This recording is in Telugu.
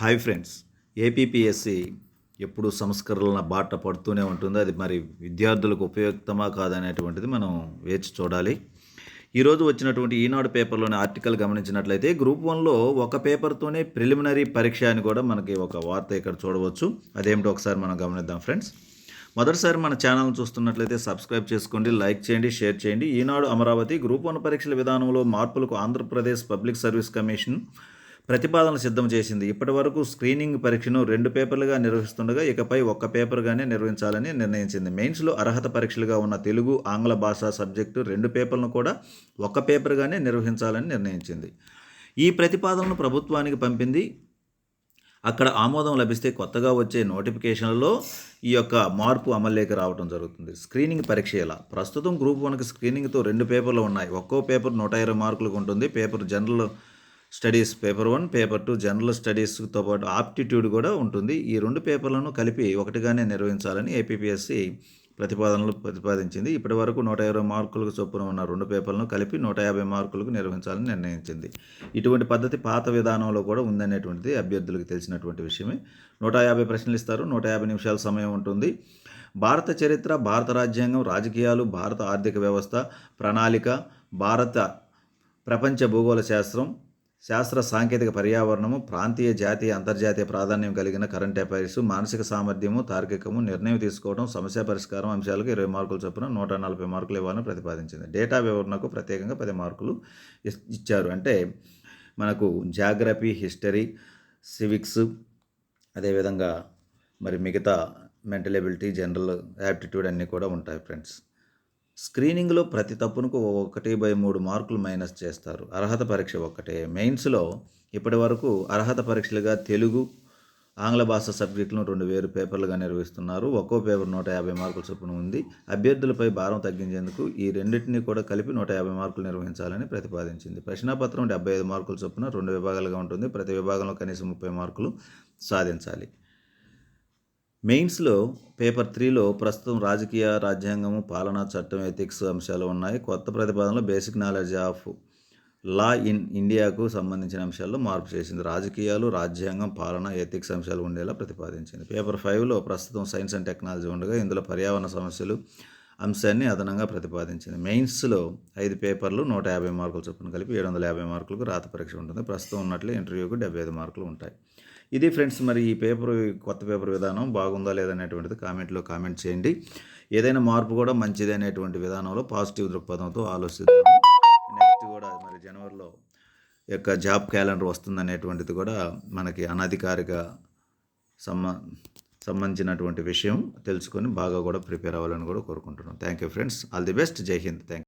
Hi friends. ఏపీపీఎస్సి ఎప్పుడు సంస్కరణల బాట పడుతూనే ఉంటుంది. అది మరి విద్యార్థులకు ఉపయుక్తమా కాదనేటువంటిది మనం వేచి చూడాలి. ఈరోజు వచ్చినటువంటి ఈనాడు పేపర్లోని ఆర్టికల్ గమనించినట్లయితే గ్రూప్ వన్లో ఒక పేపర్తోనే ప్రిలిమినరీ పరీక్ష అని కూడా మనకి ఒక వార్త ఇక్కడ చూడవచ్చు. అదేమిటో ఒకసారి మనం గమనిద్దాం ఫ్రెండ్స్. మొదటిసారి మన ఛానల్ చూస్తున్నట్లయితే సబ్స్క్రైబ్ చేసుకోండి లైక్ చేయండి షేర్ చేయండి. ఈనాడు అమరావతి గ్రూప్ వన్ పరీక్షల విధానంలో మార్పులకు ఆంధ్రప్రదేశ్ పబ్లిక్ సర్వీస్ కమిషన్ ప్రతిపాదనలు సిద్ధం చేసింది. ఇప్పటి వరకు స్క్రీనింగ్ పరీక్షను రెండు పేపర్లుగా నిర్వహిస్తుండగా ఇకపై ఒక్క పేపర్గానే నిర్వహించాలని నిర్ణయించింది. మెయిన్స్లో అర్హత పరీక్షలుగా ఉన్న తెలుగు ఆంగ్ల భాష సబ్జెక్టు రెండు పేపర్లను కూడా ఒక్క పేపర్గానే నిర్వహించాలని నిర్ణయించింది. ఈ ప్రతిపాదనను ప్రభుత్వానికి పంపింది. అక్కడ ఆమోదం లభిస్తే కొత్తగా వచ్చే నోటిఫికేషన్లలో ఈ యొక్క మార్పు అమల్లోకి రావడం జరుగుతుంది. స్క్రీనింగ్ పరీక్ష ఎలా? ప్రస్తుతం గ్రూప్ వన్కి స్క్రీనింగ్తో రెండు పేపర్లు ఉన్నాయి. ఒక్కో పేపర్ నూట ఇరవై మార్కులకు ఉంటుంది. Paper general studies paper one paper two general స్టడీస్తో పాటు ఆప్టిట్యూడ్ కూడా ఉంటుంది. ఈ రెండు పేపర్లను కలిపి ఒకటిగానే నిర్వహించాలని ఏపీపీఎస్సి ప్రతిపాదనలు ప్రతిపాదించింది. ఇప్పటి వరకు నూట ఇరవై మార్కులకు చొప్పున ఉన్న రెండు పేపర్లను కలిపి నూట యాభై మార్కులకు నిర్వహించాలని నిర్ణయించింది. ఇటువంటి పద్ధతి పాత విధానంలో కూడా ఉందనేటువంటిది అభ్యర్థులకు తెలిసినటువంటి విషయమే. నూట యాభై ప్రశ్నలు ఇస్తారు నూట యాభై నిమిషాల సమయం ఉంటుంది. భారత చరిత్ర భారత రాజ్యాంగం రాజకీయాలు భారత ఆర్థిక వ్యవస్థ ప్రణాళిక భారత ప్రపంచ భూగోళ శాస్త్రం శాస్త్ర సాంకేతిక పర్యావరణము ప్రాంతీయ జాతీయ అంతర్జాతీయ ప్రాధాన్యం కలిగిన కరెంట్ అఫైర్స్ మానసిక సామర్థ్యము తార్కికము నిర్ణయం తీసుకోవడం సమస్య పరిష్కారం అంశాలకు ఇరవై మార్కులు చొప్పున నూట నలభై మార్కులు ఇవ్వాలని ప్రతిపాదించింది. డేటా వివరణకు ప్రత్యేకంగా పది మార్కులు ఇచ్చారు. అంటే మనకు జాగ్రఫీ హిస్టరీ సివిక్స్ అదేవిధంగా మరి మిగతా మెంటల్ ఎబిలిటీ జనరల్ యాప్టిట్యూడ్ అన్నీ కూడా ఉంటాయి ఫ్రెండ్స్ స్క్రీనింగ్లో ప్రతి తప్పునకు ఒకటి బై మూడు మార్కులు మైనస్ చేస్తారు. అర్హత పరీక్ష ఒక్కటే. మెయిన్స్లో ఇప్పటి వరకు అర్హత పరీక్షలుగా తెలుగు ఆంగ్ల భాష సబ్జెక్టులను రెండు వేరు పేపర్లుగా నిర్వహిస్తున్నారు. ఒక్కో పేపర్ నూట యాభై మార్కుల చొప్పున ఉంది. అభ్యర్థులపై భారం తగ్గించేందుకు ఈ రెండింటినీ కూడా కలిపి నూట యాభై మార్కులు నిర్వహించాలని ప్రతిపాదించింది. ప్రశ్నాపత్రం డెబ్బై ఐదు మార్కుల చొప్పున రెండు విభాగాలుగా ఉంటుంది. ప్రతి విభాగంలో కనీసం ముప్పై మార్కులు సాధించాలి. మెయిన్స్లో పేపర్ త్రీలో ప్రస్తుతం రాజకీయ రాజ్యాంగము పాలనా చట్టం ఎథిక్స్ అంశాలు ఉన్నాయి. కొత్త ప్రతిపాదనలో basic knowledge of law in ఇండియాకు సంబంధించిన అంశాల్లో మార్పు చేసింది. రాజకీయాలు రాజ్యాంగం పాలన ఎథిక్స్ అంశాలు ఉండేలా ప్రతిపాదించింది. పేపర్ ఫైవ్లో ప్రస్తుతం సైన్స్ అండ్ టెక్నాలజీ ఉండగా ఇందులో పర్యావరణ సమస్యలు అంశాన్ని అదనంగా ప్రతిపాదించింది. మెయిన్స్లో ఐదు పేపర్లు నూట యాభై మార్కులు చొప్పున కలిపి ఏడు వందల యాభై మార్కులకు రాత పరీక్ష ఉంటుంది. ప్రస్తుతం ఉన్నట్లు ఇంటర్వ్యూకు డెబ్బై ఐదు మార్కులు ఉంటాయి. ఇది ఫ్రెండ్స్ మరి ఈ పేపర్ కొత్త పేపర్ విధానం బాగుందా లేదనేటువంటిది కామెంట్లో కామెంట్ చేయండి. ఏదైనా మార్పు కూడా మంచిది అనేటువంటి విధానంలో పాజిటివ్ దృక్పథంతో ఆలోచిద్దాం నెక్స్ట్ కూడా మరి జనవరిలో యొక్క జాబ్ క్యాలెండర్ వస్తుందనేటువంటిది కూడా మనకి అనధికారిక సంబ సంబంధించినటువంటి విషయం తెలుసుకొని బాగా కూడా ప్రిపేర్ అవ్వాలని కూడా కోరుకుంటున్నాం. Thank you friends. All the best. Jai Hind. Thank